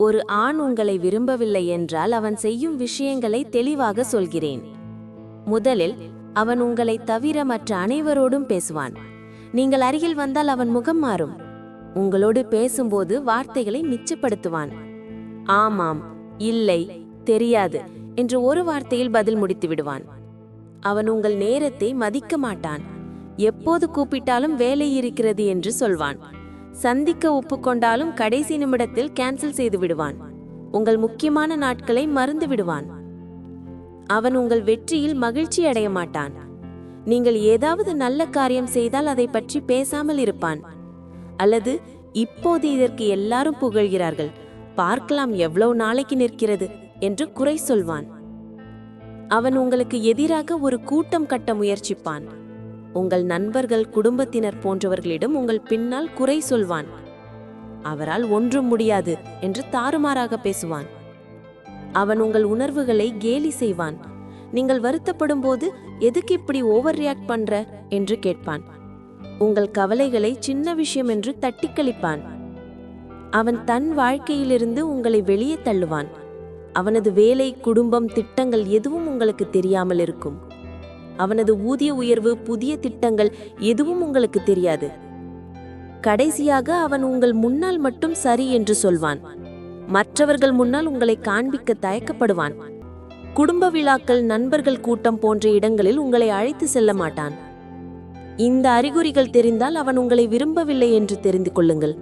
ஒரு ஆண் உங்களை விரும்பவில்லை என்றால் அவன் செய்யும் விஷயங்களை தெளிவாக சொல்கிறேன். முதலில் அவன் உங்களை தவிர மற்ற அனைவரோடும் பேசுவான். நீங்கள் அருகில் வந்தால் அவன் முகம் மாறும். உங்களோடு பேசும்போது வார்த்தைகளை மிச்சப்படுத்துவான். ஆமாம் இல்லை தெரியாது என்று ஒரு வார்த்தையில் பதில் முடித்து விடுவான். அவன் உங்கள் நேரத்தை மதிக்க மாட்டான். எப்போது கூப்பிட்டாலும் வேலை இருக்கிறது என்று சொல்வான். சந்திக்க ஒப்புக்கொண்டாலும் கடைசி நிமிடத்தில் கேன்சல் செய்து விடுவான் உங்கள் முக்கியமான நாட்களை மறந்து விடுவான் அவன் உங்கள் வெற்றியில் மகிழ்ச்சி அடைய மாட்டான். நீங்கள் ஏதாவது நல்ல காரியம் செய்தால் அதை பற்றி பேசாமல் இருப்பான். அல்லது இப்போது இதற்கு எல்லாரும் புகழ்கிறார்கள். பார்க்கலாம் எவ்வளவு நாளைக்கு நிற்கிறது என்று குறை சொல்வான். அவன் உங்களுக்கு எதிராக ஒரு கூட்டம் கட்ட முயற்சிப்பான். உங்கள் நண்பர்கள் குடும்பத்தினர் போன்றவர்களிடம் உங்கள் பின்னால் குறை சொல்வான். அவரால் ஒன்றும் முடியாது என்று தாறுமாறாக பேசுவான். அவன் உங்கள் உணர்வுகளை கேலி செய்வான். நீங்கள் வருத்தப்படும் போது எதுக்கு இப்படி ஓவர் ரியாக்ட் பண்ற? என்று கேட்பான். உங்கள் கவலைகளை சின்ன விஷயம் என்று தட்டிக்கழிப்பான். அவன் தன் வாழ்க்கையிலிருந்து உங்களை வெளியே தள்ளுவான். அவனது வேலை குடும்பம் திட்டங்கள் எதுவும் உங்களுக்கு தெரியாமல் இருக்கும். அவனது ஊதிய உயர்வு புதிய திட்டங்கள் எதுவும் உங்களுக்கு தெரியாது. கடைசியாக அவன் உங்கள் முன்னால் மட்டும் சரி என்று சொல்வான். மற்றவர்கள் முன்னால் உங்களை காண்பிக்க தயக்கப்படுவான். குடும்ப விழாக்கள் நண்பர்கள் கூட்டம் போன்ற இடங்களில் உங்களை அழைத்து செல்ல மாட்டான். இந்த அறிகுறிகள் தெரிந்தால் அவன் உங்களை விரும்பவில்லை என்று தெரிந்து கொள்ளுங்கள்.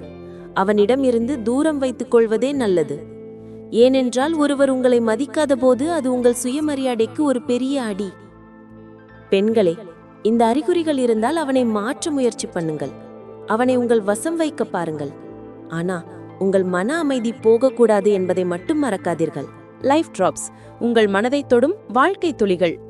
அவனிடம் இருந்து தூரம் வைத்துக் கொள்வதே நல்லது. ஏனென்றால் ஒருவர் உங்களை மதிக்காத போது அது உங்கள் சுயமரியாதைக்கு ஒரு பெரிய அடி. பெண்களே இந்த அறிகுறிகள் இருந்தால் அவனை மாற்ற முயற்சி பண்ணுங்கள். அவனை உங்கள் வசம் வைக்க பாருங்கள். ஆனா உங்கள் மன அமைதி போகக்கூடாது என்பதை மட்டும் மறக்காதீர்கள். லைஃப் டிராப்ஸ் உங்கள் மனதை தொடும் வாழ்க்கை துளிகள்